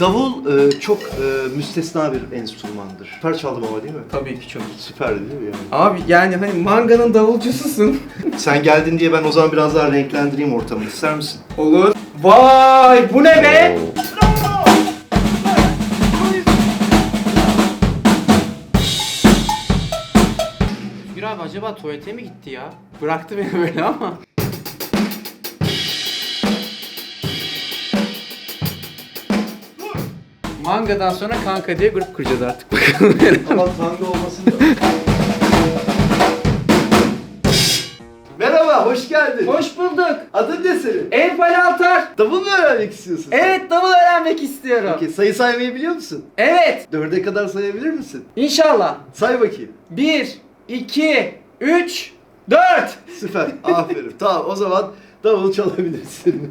Davul e, çok e, müstesna bir enstrümandır. Süper çaldım ama değil mi? Tabii ki çok. Süperdi değil mi yani? Abi yani hani manganın davulcususun. Sen geldin diye ben o zaman biraz daha renklendireyim ortamı. İster misin? Olur. Vay bu ne be? Özgür abi acaba tuvalete mi gitti ya? Bıraktı beni böyle ama. Mangadan sonra kanka diye grup kuracağız artık bakalım. Ama tango olmasın da. Merhaba, hoş geldin. Hoş bulduk. Adın ne senin? Enfal Altar. Davul mu öğrenmek istiyorsun? sen? Evet davul öğrenmek istiyorum. Peki sayı saymayı biliyor musun? Evet. Dörde kadar sayabilir misin? İnşallah. Say bakayım. 1, 2, 3, 4. Süper, aferin. tamam o zaman davul çalabilirsin.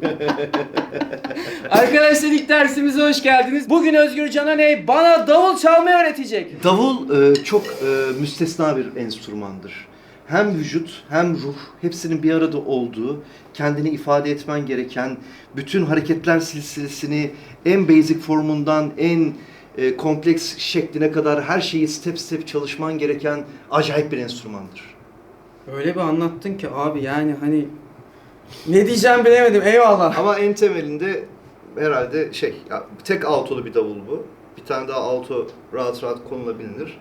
Arkadaşlar ilk dersimize hoş geldiniz. Bugün Özgür Cananey bana davul çalmayı öğretecek. Davul e, çok e, müstesna bir enstrümandır. Hem vücut hem ruh hepsinin bir arada olduğu, kendini ifade etmen gereken bütün hareketler silsilesini en basic formundan en e, kompleks şekline kadar her şeyi step step çalışman gereken acayip bir enstrümandır. Öyle bir anlattın ki abi yani hani ne diyeceğim bilemedim eyvallah. Ama en temelinde herhalde şey, ya, tek altolu bir davul bu. Bir tane daha alto rahat rahat konulabilir.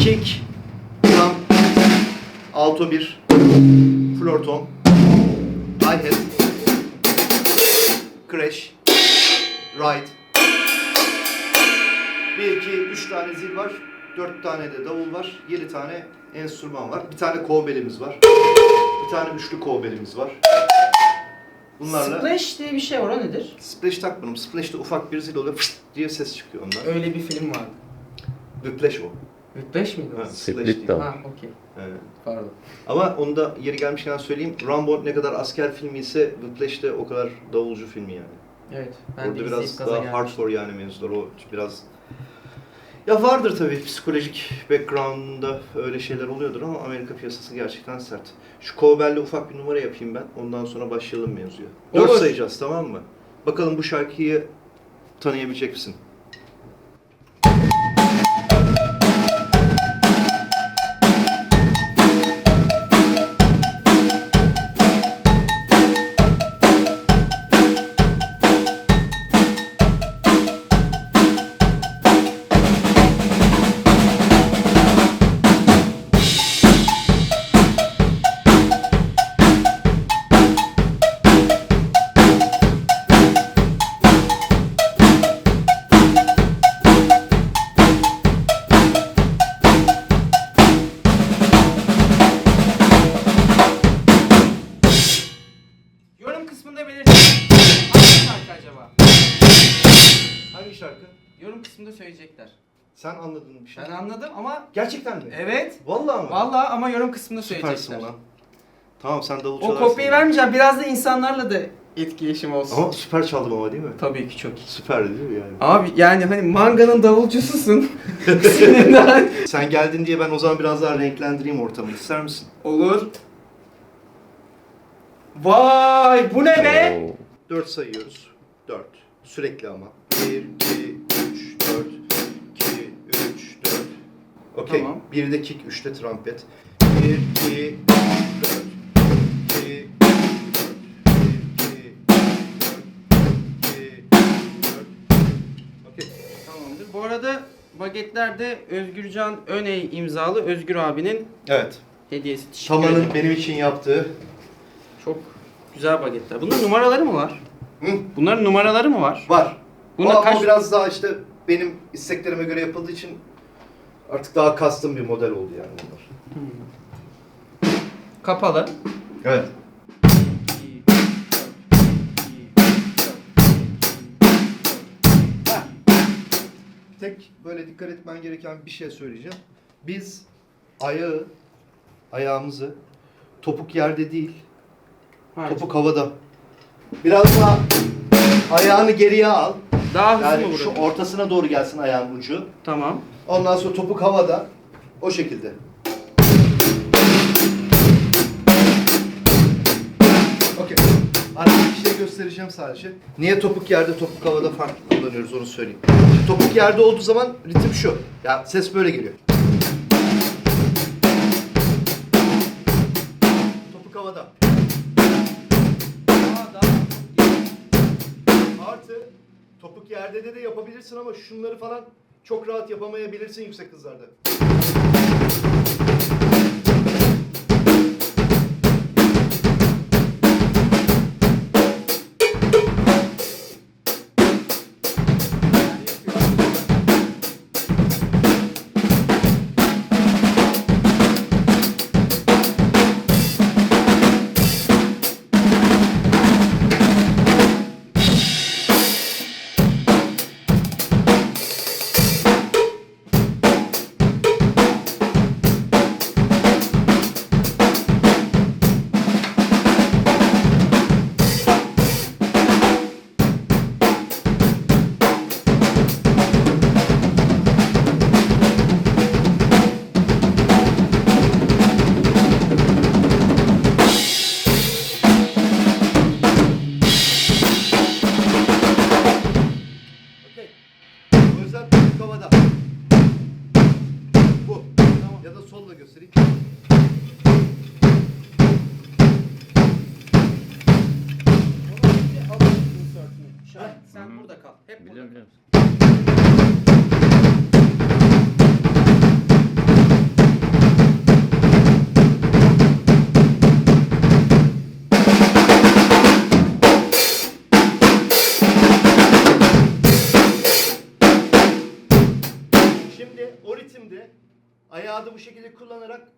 Kick, tam, alto bir, florton, hi-hat, crash, ride. Bir, iki, üç tane zil var. Dört tane de davul var. Yedi tane enstrüman var. Bir tane kovbelimiz var. Bir tane üçlü kovbelimiz var. Bunlarla... Splash diye bir şey var o nedir? Splash takmadım. Splash'te ufak bir zil oluyor fışt diye ses çıkıyor ondan. Öyle bir film vardı. Whiplash o. Whiplash miydi o? Ha, Split Splash değil. de o. Ha okey. Evet. Pardon. Ama onu da yeri gelmişken söyleyeyim. Rambo ne kadar asker filmi ise Whiplash de o kadar davulcu filmi yani. Evet. Ben Orada de biraz gaza daha gelmiştim. hardcore yani mevzular. O biraz ya vardır tabii psikolojik background'da öyle şeyler oluyordur ama Amerika piyasası gerçekten sert. Şu Cowbell'le ufak bir numara yapayım ben. Ondan sonra başlayalım mevzuya. Dört Olur. sayacağız tamam mı? Bakalım bu şarkıyı tanıyabilecek misin? Sen anladın bir şey. Ben anladım ama Gerçekten mi? evet. Vallahi mı? Vallahi ama yorum kısmında Süpersin söyleyecekler. Tamam sen davul O çalarsın. kopyayı vermeyeceğim. Biraz da insanlarla da etkileşim olsun. Ama süper çaldım ama değil mi? Tabii ki çok iyi. Süperdi değil mi yani? Abi yani hani manganın davulcususun. Sen geldin diye ben o zaman biraz daha renklendireyim ortamı. İster misin? Olur. Vay bu ne be? Oo. 4 sayıyoruz. 4. Sürekli ama. 1, 2, 3, 4, 2, 3, 4. Okey. Tamam. 1'de kick, 3'te trompet. 1, 2, 3, 4. 2, 3, 4. 2, 4. 2, 4. Okey. Tamamdır. Bu arada bagetler de Özgürcan Öney imzalı Özgür abinin Evet. hediyesi. Teşekkür Tamanın benim için yaptığı. Çok güzel bagetler. Bunların numaraları mı var? Hı? Bunların numaraları mı var? Var. Bunda Ama kaç- biraz daha işte benim isteklerime göre yapıldığı için artık daha custom bir model oldu yani bunlar. Kapalı. Evet. Tek böyle dikkat etmen gereken bir şey söyleyeceğim. Biz ayağı, ayağımızı topuk yerde değil, Ha, topuk havada. Biraz daha ayağını geriye al. Daha hızlı mı Yani şu vuralım? ortasına doğru gelsin ayağın ucu. Tamam. Ondan sonra topuk havada. O şekilde. Okey. Artık işte şöyle göstereceğim sadece. Niye topuk yerde topuk havada farklı kullanıyoruz onu söyleyeyim. Şimdi topuk yerde olduğu zaman ritim şu. Ya ses böyle geliyor. Topuk havada. Artı topuk yerde de de yapabilirsin ama şunları falan çok rahat yapamayabilirsin yüksek hızlarda. Ayağı da bu şekilde kullanarak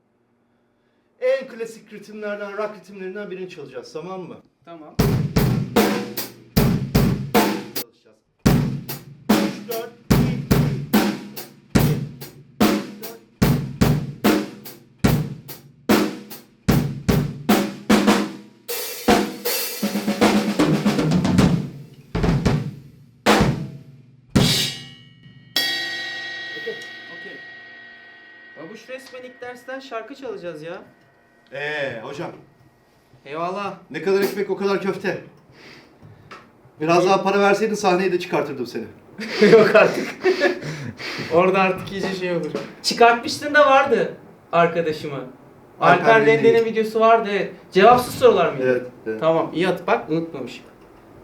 en klasik ritimlerden, rock ritimlerinden birini çalacağız. Tamam mı? Tamam. Babuş resmen ilk dersten şarkı çalacağız ya. Eee hocam Eyvallah. ne kadar ekmek o kadar köfte. Biraz daha para verseydin sahneye de çıkartırdım seni. Yok artık. Orada artık iyice şey olur. Çıkartmıştın da vardı arkadaşımı. Alper Alper. Rende'nin videosu vardı evet. Cevapsız sorular mıydı? Evet. evet. Tamam iyi at bak unutmamışım.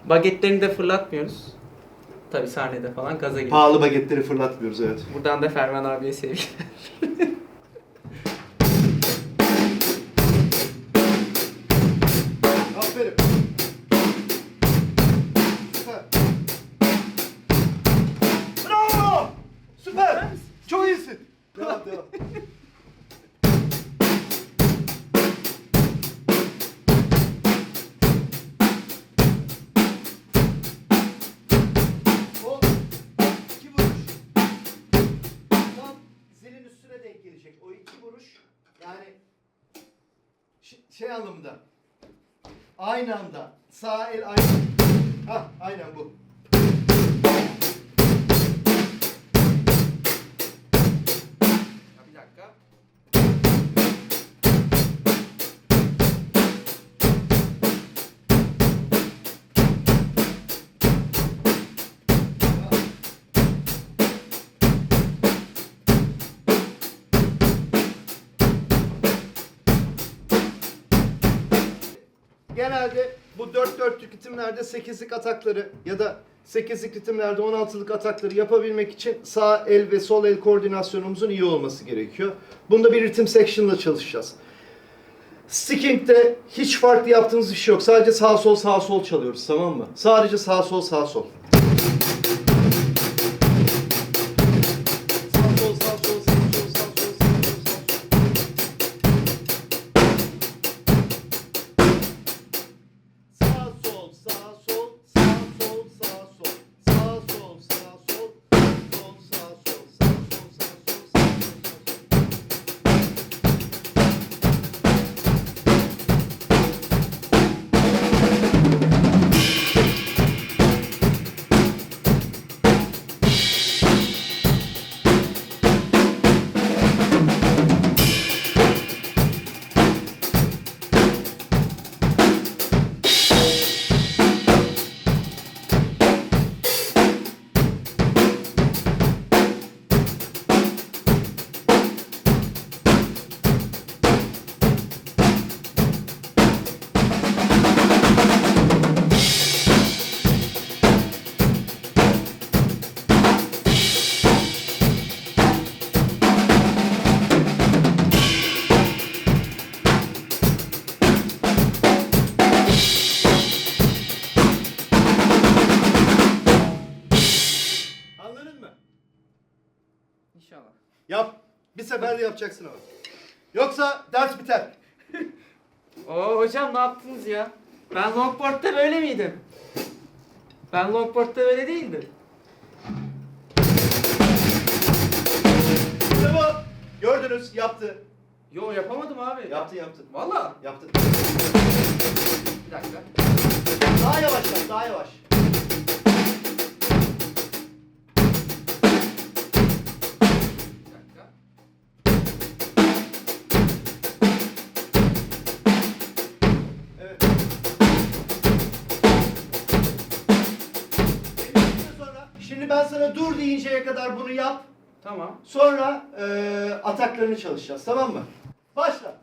Bagetlerini de fırlatmıyoruz. Tabi sahnede falan gaza geliyor. Pahalı bagetleri fırlatmıyoruz evet. Buradan da Ferman abiye sevgiler. şey anlamında. Aynı anda. Sağ el aynı. Ha, aynen bu. Ya bir dakika. Genelde bu 4 dörtlük ritimlerde 8'lik atakları ya da 8'lik ritimlerde 16'lık atakları yapabilmek için sağ el ve sol el koordinasyonumuzun iyi olması gerekiyor. Bunda bir ritim section'la çalışacağız. Sticking'de hiç farklı yaptığımız bir şey yok. Sadece sağ sol sağ sol çalıyoruz tamam mı? Sadece sağ sol sağ sol. Bir seferde yapacaksın ama. Yoksa ders biter. Oo hocam ne yaptınız ya? Ben longboard'da böyle miydim? Ben longboard'da böyle değildim. İşte bu. Gördünüz yaptı. Yo yapamadım abi. Yaptı yaptı. Valla. Yaptı. Bir dakika. Daha yavaş yap, daha yavaş. Ben sana dur deyinceye kadar bunu yap. Tamam. Sonra eee ataklarını çalışacağız. Tamam mı? Başla.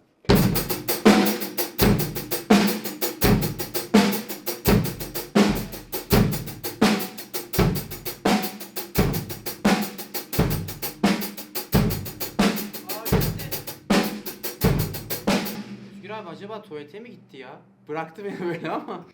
Özgür abi acaba tuvalete mi gitti ya? Bıraktı beni böyle ama.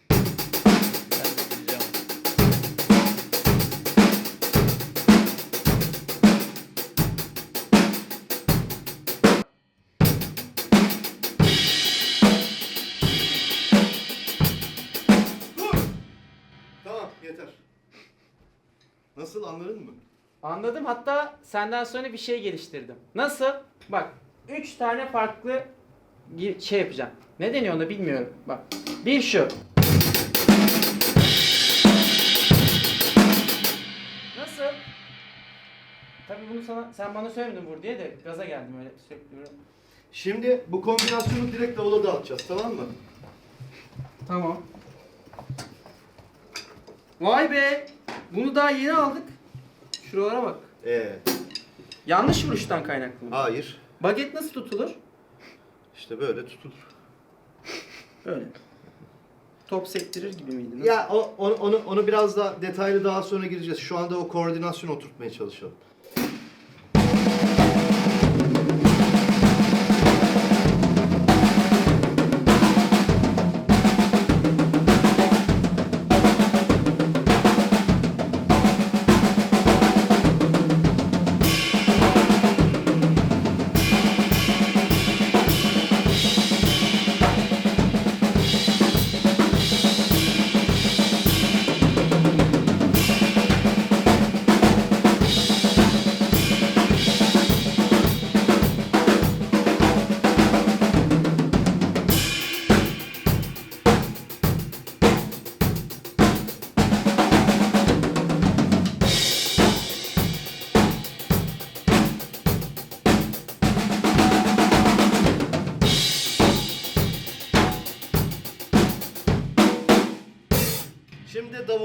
Nasıl anladın mı? Anladım hatta senden sonra bir şey geliştirdim. Nasıl? Bak 3 tane farklı şey yapacağım. Ne deniyor ona bilmiyorum. Bak. Bir şu. Nasıl? Tabii bunu sana sen bana söylemedin vur diye de gaza geldim öyle sürekli. böyle. Şimdi bu kombinasyonu direkt davula dağıtacağız, tamam mı? Tamam. Vay be. Bunu daha yeni aldık. Şuralara bak. Ee, Yanlış vuruştan kaynaklı. mı? hayır. Baget nasıl tutulur? İşte böyle tutulur. Böyle. Top sektirir gibi miydi? Nasıl? Ya o, onu, onu, onu biraz daha detaylı daha sonra gireceğiz. Şu anda o koordinasyonu oturtmaya çalışalım.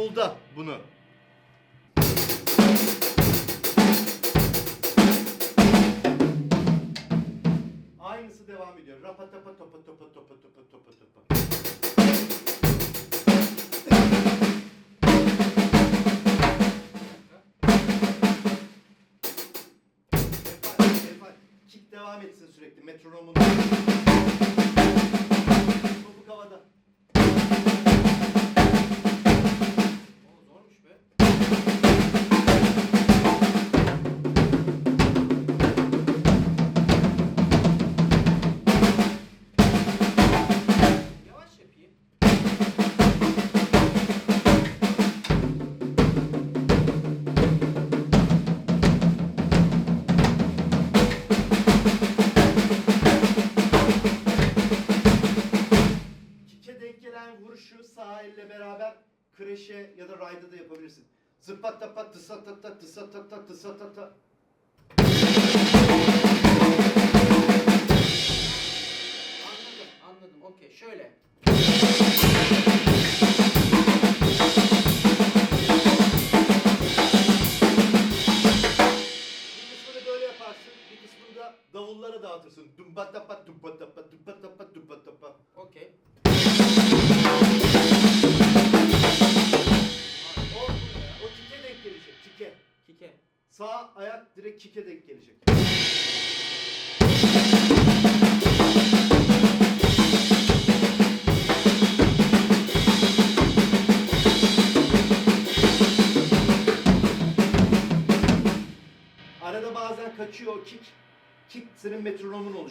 Davulda bunu. Aynısı devam ediyor. Rapa tapa topa topa topa topa topa topa. Kick devam etsin sürekli metronomun. Da ride'a da yapabilirsin. Zıppat tapat tısat tatat tısat tatat tısat tatat. Anladım, anladım. Okey, şöyle.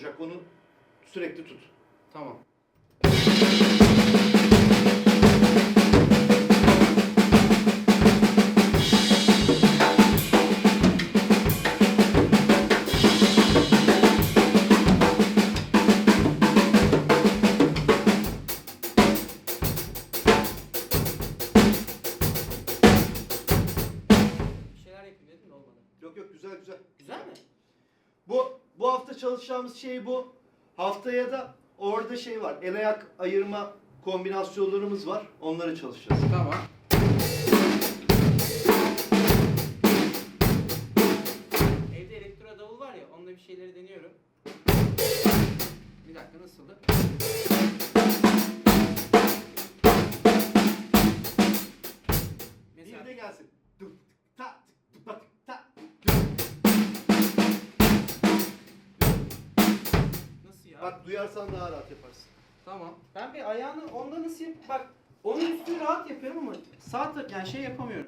Metronomun olacak. Onu sürekli tut. Tamam. El ayak ayırma kombinasyonlarımız var. Onları çalışacağız. Tamam. Evde elektro davul var ya, onunla bir şeyleri deniyorum. Bir dakika nasıldı? Mesela Bir de gelsin. Ta, ta. nasıl ya? Bak duyarsan daha rahat yaparsın. Tamam. Ben bir ayağını onda nasıl yap? Bak onun üstünü rahat yapıyorum ama sağ taraf yani şey yapamıyorum.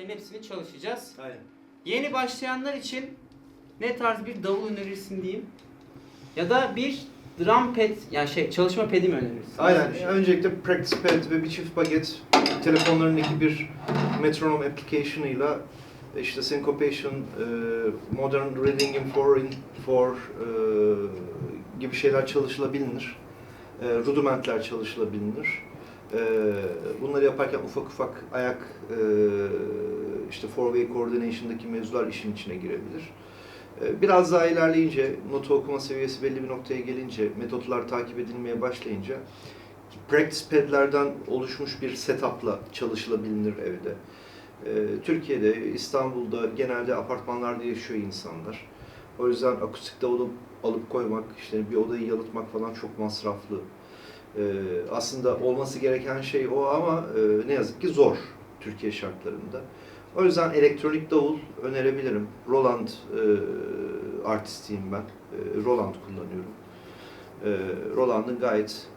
Verdiklerin hepsini çalışacağız. Aynen. Yeni başlayanlar için ne tarz bir davul önerirsin diyeyim. Ya da bir drum pad, yani şey çalışma pad'i mi önerirsin? Aynen. Şey? Öncelikle practice pad ve bir çift baget telefonlarındaki bir metronom application'ıyla işte syncopation, e, modern reading in four in four e, gibi şeyler çalışılabilir. E, rudimentler çalışılabilir. E, bunları yaparken ufak ufak ayak e, işte four way coordination'daki mevzular işin içine girebilir. E, Biraz daha ilerleyince, notu okuma seviyesi belli bir noktaya gelince, metotlar takip edilmeye başlayınca practice pad'lerden oluşmuş bir setup'la çalışılabilir evde. E, Türkiye'de, İstanbul'da genelde apartmanlarda yaşıyor insanlar. O yüzden akustik davulu alıp koymak, işte bir odayı yalıtmak falan çok masraflı. E, aslında olması gereken şey o ama e, ne yazık ki zor Türkiye şartlarında. O yüzden elektronik davul önerebilirim. Roland e, artistiyim ben. E, Roland kullanıyorum. Roland'ın gayet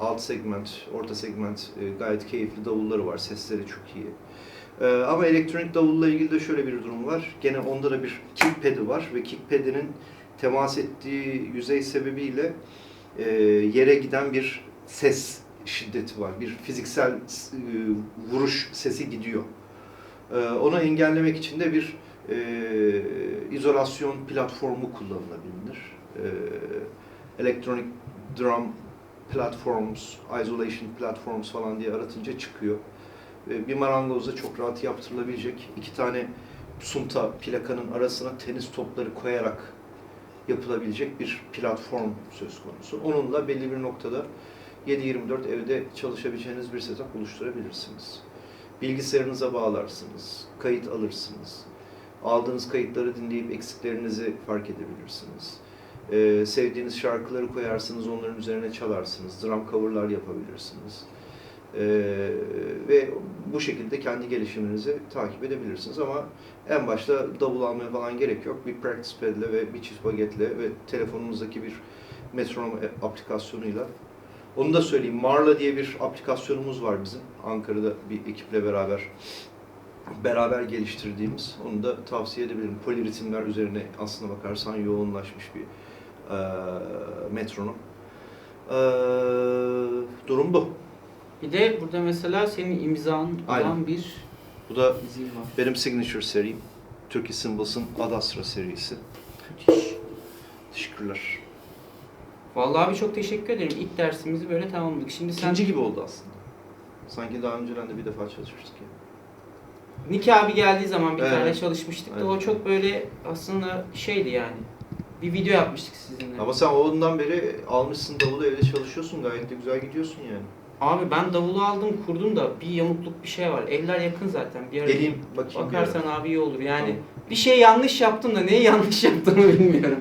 alt segment, orta segment gayet keyifli davulları var. Sesleri çok iyi. Ama elektronik davulla ilgili de şöyle bir durum var. Gene onda da bir kick pad'i var ve kick pad'inin temas ettiği yüzey sebebiyle e, yere giden bir ses şiddeti var. Bir fiziksel e, vuruş sesi gidiyor. E, onu engellemek için de bir e, izolasyon platformu kullanılabilir. E, electronic drum platforms, isolation platforms falan diye aratınca çıkıyor. E, bir marangozda çok rahat yaptırılabilecek iki tane sunta plakanın arasına tenis topları koyarak yapılabilecek bir platform söz konusu. Onunla belli bir noktada 7-24 evde çalışabileceğiniz bir setup oluşturabilirsiniz. Bilgisayarınıza bağlarsınız, kayıt alırsınız. Aldığınız kayıtları dinleyip eksiklerinizi fark edebilirsiniz. Ee, sevdiğiniz şarkıları koyarsınız, onların üzerine çalarsınız. Drum coverlar yapabilirsiniz. Ee, ve bu şekilde kendi gelişiminizi takip edebilirsiniz ama en başta davul almaya falan gerek yok. Bir practice pad'le ve bir çift bagetle ve telefonunuzdaki bir metronom aplikasyonuyla onu da söyleyeyim. Marla diye bir aplikasyonumuz var bizim. Ankara'da bir ekiple beraber beraber geliştirdiğimiz. Onu da tavsiye edebilirim. Poliritimler üzerine aslına bakarsan yoğunlaşmış bir eee metronom. Eee, durum bu. Bir de burada mesela senin imzan Aynen. olan bir Bu da zil var. benim signature serim. Turkey Symbols'ın Adastra serisi. Müthiş. Teşekkürler. Vallahi abi çok teşekkür ederim. İlk dersimizi böyle tamamladık. Şimdi sen İkinci gibi oldu aslında. Sanki daha önceden de bir defa çalışmıştık ya. Niki abi geldiği zaman bir Evet. tane çalışmıştık da o çok böyle aslında şeydi yani. Bir video yapmıştık sizinle. Ama sen ondan beri almışsın davulu evde çalışıyorsun gayet de güzel gidiyorsun yani. Abi ben davulu aldım kurdum da bir yamukluk bir şey var. Eller yakın zaten. Bir ara Geleyim bakayım. bir bakarsan ara. abi iyi olur. Yani Tamam. bir şey yanlış yaptım da neyi yanlış yaptığımı bilmiyorum.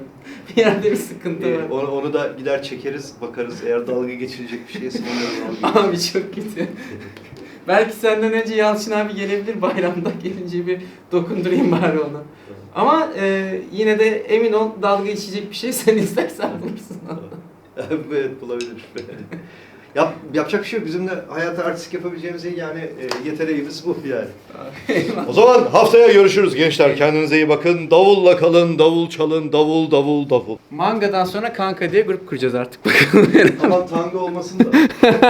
bir yerde bir sıkıntı Ee, var. onu, onu da gider çekeriz bakarız eğer dalga geçilecek bir şeyse onları. Abi çok kötü. Belki senden önce Yalçın abi gelebilir bayramda gelince bir dokundurayım bari onu. Ama e, yine de emin ol dalga geçecek bir şey sen istersen bulursun. evet bulabilir. Yap, yapacak bir şey yok. Bizim de hayatta artistik yapabileceğimiz yani e, yeteneğimiz bu yani. O zaman haftaya görüşürüz gençler. Kendinize iyi bakın. Davulla kalın, davul çalın, davul davul davul. Manga'dan sonra Kanka diye grup kuracağız artık bakalım. Ama tango olmasın da.